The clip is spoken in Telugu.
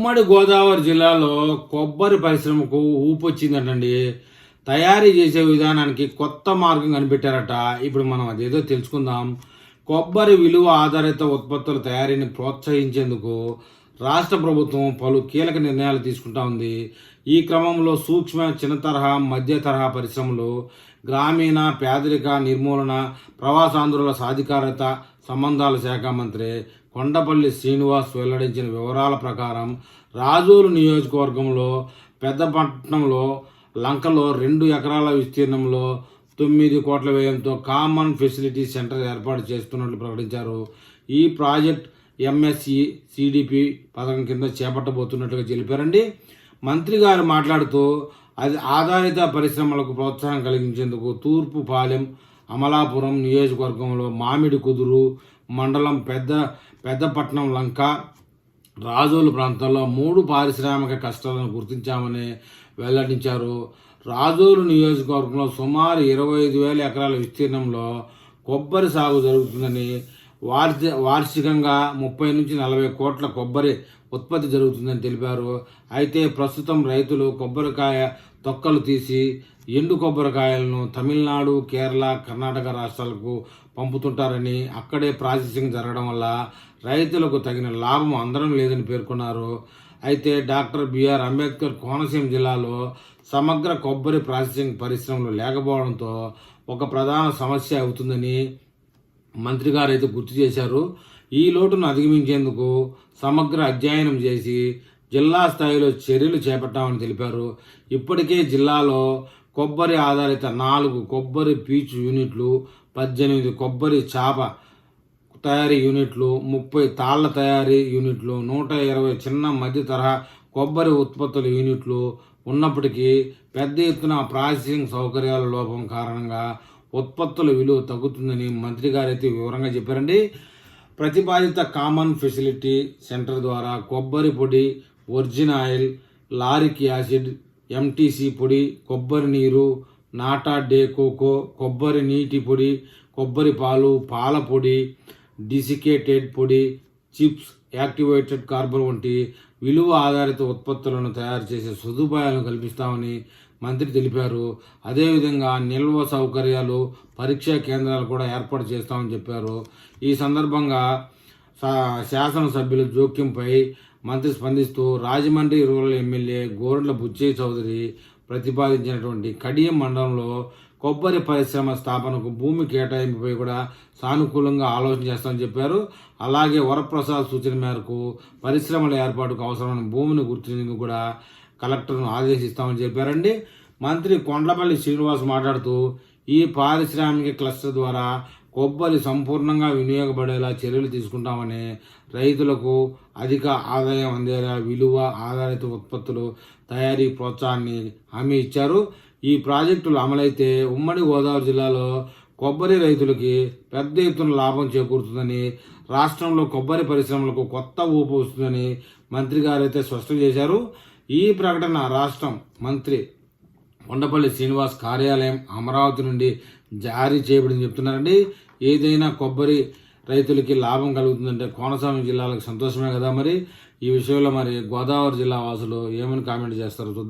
ఉమ్మడి గోదావరి జిల్లాలో కొబ్బరి పరిశ్రమకు ఊపు వచ్చిందటండి తయారీ చేసే విధానానికి కొత్త మార్గం కనిపెట్టారట. ఇప్పుడు మనం అదేదో తెలుసుకుందాం. కొబ్బరి విలువ ఆధారిత ఉత్పత్తుల తయారీని ప్రోత్సహించేందుకు రాష్ట్ర ప్రభుత్వం పలు కీలక నిర్ణయాలు తీసుకుంటా ఉంది. ఈ క్రమంలో సూక్ష్మ చిన్న తరహా మధ్య తరహా పరిశ్రమలు గ్రామీణ పేదరిక నిర్మూలన ప్రవాసాంధ్రుల సాధికారత సంబంధాల శాఖ మంత్రి కొండపల్లి శ్రీనివాస్ వెల్లడించిన వివరాల ప్రకారం రాజూరు నియోజకవర్గంలో పెద్దపట్నంలో లంకలో రెండు ఎకరాల విస్తీర్ణంలో తొమ్మిది కోట్ల వ్యయంతో కామన్ ఫెసిలిటీ సెంటర్ ఏర్పాటు చేస్తున్నట్లు ప్రకటించారు. ఈ ప్రాజెక్ట్ ఎంఎస్సి సిడిపి పథకం కింద చేపట్టబోతున్నట్లుగా తెలిపారండి. మంత్రి గారు మాట్లాడుతూ అది ఆధారిత పరిశ్రమలకు ప్రోత్సాహం కలిగించేందుకు తూర్పు పాలెం అమలాపురం నియోజకవర్గంలో మామిడి కుదురు మండలం పెద్ద పెద్దపట్నం లంక రాజోలు ప్రాంతాల్లో మూడు పారిశ్రామిక కష్టాలను గుర్తించామని వెల్లడించారు. రాజోలు నియోజకవర్గంలో సుమారు ఇరవై ఐదు వేల ఎకరాల విస్తీర్ణంలో కొబ్బరి సాగు జరుగుతుందని వార్షి వార్షికంగా ముప్పై నుంచి నలభై కోట్ల కొబ్బరి ఉత్పత్తి జరుగుతుందని తెలిపారు. అయితే ప్రస్తుతం రైతులు కొబ్బరికాయ తొక్కలు తీసి ఎండు కొబ్బరికాయలను తమిళనాడు కేరళ కర్ణాటక రాష్ట్రాలకు పంపుతుంటారని అక్కడే ప్రాసెసింగ్ జరగడం వల్ల రైతులకు తగిన లాభం అందడం లేదని పేర్కొన్నారు. అయితే డాక్టర్ బిఆర్ అంబేద్కర్ కోనసీమ జిల్లాలో సమగ్ర కొబ్బరి ప్రాసెసింగ్ పరిశ్రమలు లేకపోవడంతో ఒక ప్రధాన సమస్య అవుతుందని మంత్రి గారు అయితే గుర్తు చేశారు ఈ లోటును అధిగమించేందుకు సమగ్ర అధ్యయనం చేసి జిల్లా స్థాయిలో చర్యలు చేపట్టామని తెలిపారు. ఇప్పటికే జిల్లాలో కొబ్బరి ఆధారిత నాలుగు కొబ్బరి పీచు యూనిట్లు పద్దెనిమిది కొబ్బరి చాప తయారీ యూనిట్లు ముప్పై తాళ్ళ తయారీ యూనిట్లు నూట ఇరవై చిన్న మధ్య తరహా కొబ్బరి ఉత్పత్తుల యూనిట్లు ఉన్నప్పటికీ పెద్ద ఎత్తున ప్రాసెసింగ్ సౌకర్యాల లోపం కారణంగా ఉత్పత్తుల విలువ తగ్గుతుందని మంత్రి గారైతే వివరంగా చెప్పారండి. ప్రతిపాదిత కామన్ ఫెసిలిటీ సెంటర్ ద్వారా కొబ్బరి పొడి origin oil lauric acid MTC పొడి కొబ్బరి నీరు నాటా డే కోకో కొబ్బరి నీటి పొడి కొబ్బరి పాలు పాల పొడి డిసికేటెడ్ పొడి చిప్స్ యాక్టివేటెడ్ కార్బన్ వంటి విలువ ఆధారిత ఉత్పత్తులను తయారు చేసే సదుపాయాలను కల్పిస్తామని మంత్రి తెలిపారు. అదేవిధంగా నిల్వ సౌకర్యాలు పరీక్షా కేంద్రాలు కూడా ఏర్పాటు చేస్తామని చెప్పారు. ఈ సందర్భంగా శాసనసభ్యుల జోక్యంపై మంత్రి స్పందిస్తూ రాజమండ్రి రూరల్ ఎమ్మెల్యే గోరంట్ల బుచ్చయ్య చౌదరి ప్రతిపాదించినటువంటి కడియం మండలంలో కొబ్బరి పరిశ్రమ స్థాపనకు భూమి కేటాయింపుపై కూడా సానుకూలంగా ఆలోచన చేస్తామని చెప్పారు. అలాగే వరప్రసాద్ సూచన మేరకు పరిశ్రమల ఏర్పాటుకు అవసరమైన భూమిని గుర్తించేందుకు కూడా కలెక్టర్ను ఆదేశిస్తామని చెప్పారండి. మంత్రి కొండపల్లి శ్రీనివాస్ మాట్లాడుతూ ఈ పారిశ్రామిక క్లస్టర్ ద్వారా కొబ్బరి సంపూర్ణంగా వినియోగపడేలా చర్యలు తీసుకుంటామని రైతులకు అధిక ఆదాయం అందేలా విలువ ఆధారిత ఉత్పత్తులు తయారీ ప్రోత్సాహాన్ని హామీ ఇచ్చారు. ఈ ప్రాజెక్టులు అమలైతే ఉమ్మడి గోదావరి జిల్లాలో కొబ్బరి రైతులకి పెద్ద ఎత్తున లాభం చేకూరుతుందని రాష్ట్రంలో కొబ్బరి పరిశ్రమలకు కొత్త ఊపు వస్తుందని మంత్రి గారైతే స్పష్టం చేశారు. ఈ ప్రకటన రాష్ట్రం మంత్రి కొండపల్లి శ్రీనివాస్ కార్యాలయం అమరావతి నుండి జారీ చేయబడింది చెప్తున్నారండి. ఏదైనా కొబ్బరి రైతులకి లాభం కలుగుతుందంటే కోనసీమ జిల్లాలకు సంతోషమే కదా మరి? ఈ విషయంలో మరి గోదావరి జిల్లా వాసులు ఏమని కామెంట్ చేస్తారో చూద్దాం.